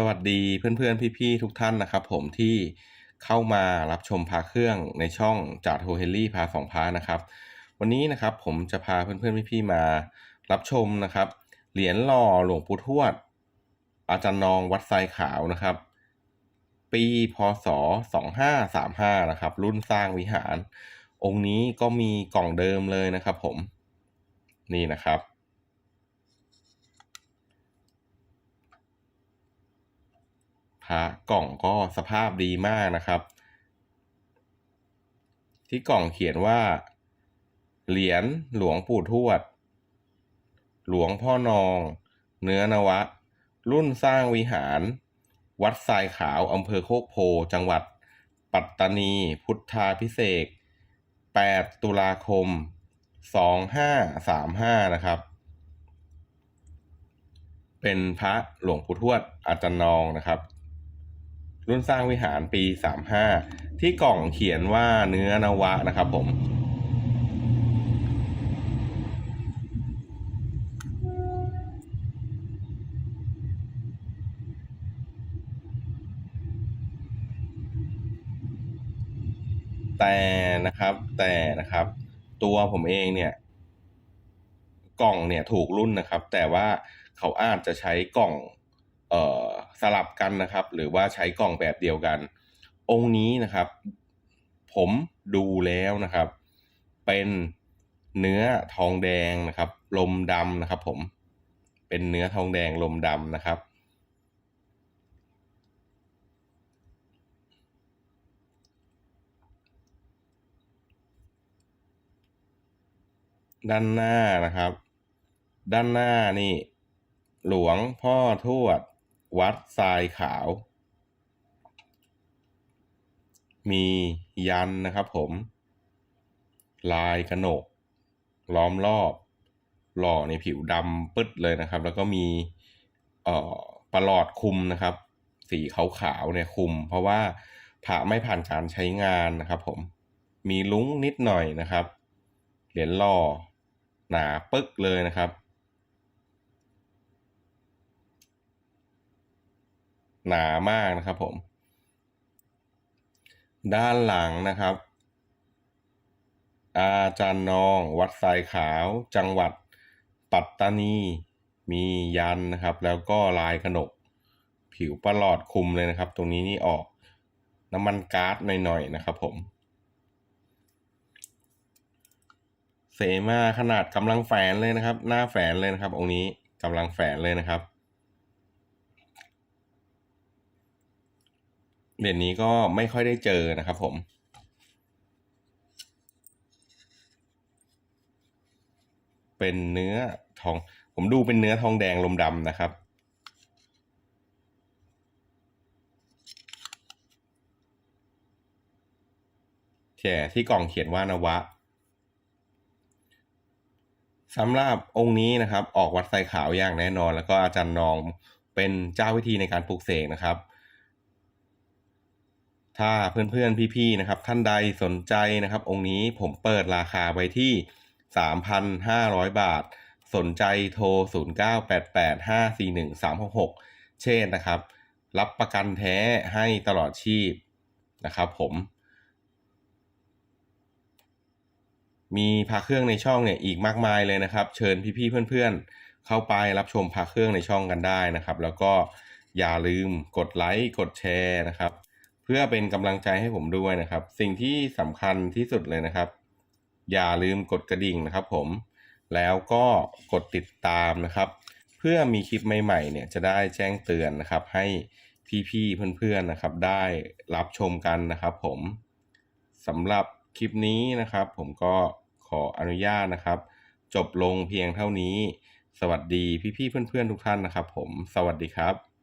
สวัสดีเพื่อนๆ พี่ๆ ทุกท่านนะครับผมที่เข้ามารับชมพาเครื่องในช่องจาโทเฮลี่พาสองพานะครับ วันนี้นะครับผมจะพาเพื่อนๆ พี่ๆ มารับชมนะครับ เหรียญหล่อหลวงปู่ทวด อาจารย์นองวัดไซขาวนะครับ ปีพศ 2535 นะครับ รุ่นสร้างวิหาร องค์นี้ก็มีกล่องเดิมเลยนะครับผมนี่นะครับ พระกล่องก็สภาพดีมากนะครับ ที่กล่องเขียนว่า เหรียญหลวงปู่ทวด หลวงพ่อนอง เนื้อนวะ รุ่นสร้างวิหาร วัดทรายขาวอำเภอโคกโพ จังหวัด ปัตตานี พุทธาพิเศษ8 ตุลาคม 2535 นะครับ เป็นพระหลวงปู่ทวดอาจารย์นองนะครับ รุ่นสร้างวิหารปี 35 ที่กล่องเขียนว่าเนื้อนวะนะครับผมแต่นะครับแต่นะครับ ตัวผมเองเนี่ย กล่องเนี่ยถูกรุ่นนะครับ แต่ว่าเขาอาจจะใช้กล่อง สลับกันนะครับ หรือว่าใช้กล่องแบบเดียวกัน องค์นี้นะครับ ผมดูแล้วนะครับ เป็นเนื้อทองแดงนะครับ ลมดำนะครับ ผมเป็นเนื้อทองแดงลมดำนะครับ ด้านหน้านะครับ ด้านหน้านี่ หลวงพ่อทวด วัดทรายขาว มียันนะครับผม ลายกระหนก ล้อมรอบ หล่อในผิวดำปึ๊ดเลยนะครับ แล้วก็มีเอ่อประหลอดคุมนะครับ สีขาวๆเนี่ยคุม เพราะว่าผ่าไม่ผ่านการใช้งานนะครับ ผม มีลุ้งนิดหน่อยนะครับ เหรียญหล่อหนาปึ๊กเลยนะครับ หนามากนะครับผม ด้านหลังนะครับ อาจารย์นอง วัดทรายขาว จังหวัด ปัตตานี มียันนะครับ แล้วก็ลายกระหนก ผิวประหลอดคุมเลยนะครับ ตรงนี้นี่ออกน้ำมันก๊าซหน่อยๆนะครับผมเสมาขนาดกำลังแฝนเลยนะครับ หน้าแฝนเลยนะครับ องค์นี้กำลังแฝนเลยนะครับ เหรียญนี้ก็ไม่ค่อยได้เจอนะครับผมเป็นเนื้อทอง ผมดูเป็นเนื้อทองแดงลมดำนะครับแช่ที่กล่องเขียนว่านวะสำหรับองค์นี้นะครับ ออกวัดไซขาวอย่างแน่นอน แล้วก็อาจารย์นองเป็นเจ้าวิธีในการปลูกเสกนะครับ ถ้าเพื่อนๆพี่ๆนะครับท่านใดสนใจนะครับ องค์นี้ผมเปิดราคาไว้ที่ 3,500 บาท สนใจโทร 0988541366 เช่นนะครับ รับประกันแท้ให้ตลอดชีพนะครับผม มีพาเครื่องในช่องเนี่ยอีกมากมายเลยนะครับ เชิญพี่ๆเพื่อนๆ เข้าไปรับชมพาเครื่องในช่องกันได้นะครับ แล้วก็อย่าลืมกดไลค์กดแชร์นะครับ เพื่อเป็นกำลังใจให้ผมด้วยนะครับ สิ่งที่สำคัญที่สุดเลยนะครับ อย่าลืมกดกระดิ่งนะครับ ผมแล้วก็กดติดตามนะครับ เพื่อมีคลิปใหม่ๆเนี่ยจะได้แจ้งเตือนนะครับ ให้พี่ๆเพื่อนๆนะครับ ได้รับชมกันนะครับ ผมสำหรับคลิปนี้นะครับ ผมก็ขออนุญาตนะครับ จบลงเพียงเท่านี้ สวัสดีพี่ๆเพื่อนๆทุกท่านนะครับ ผมสวัสดีครับ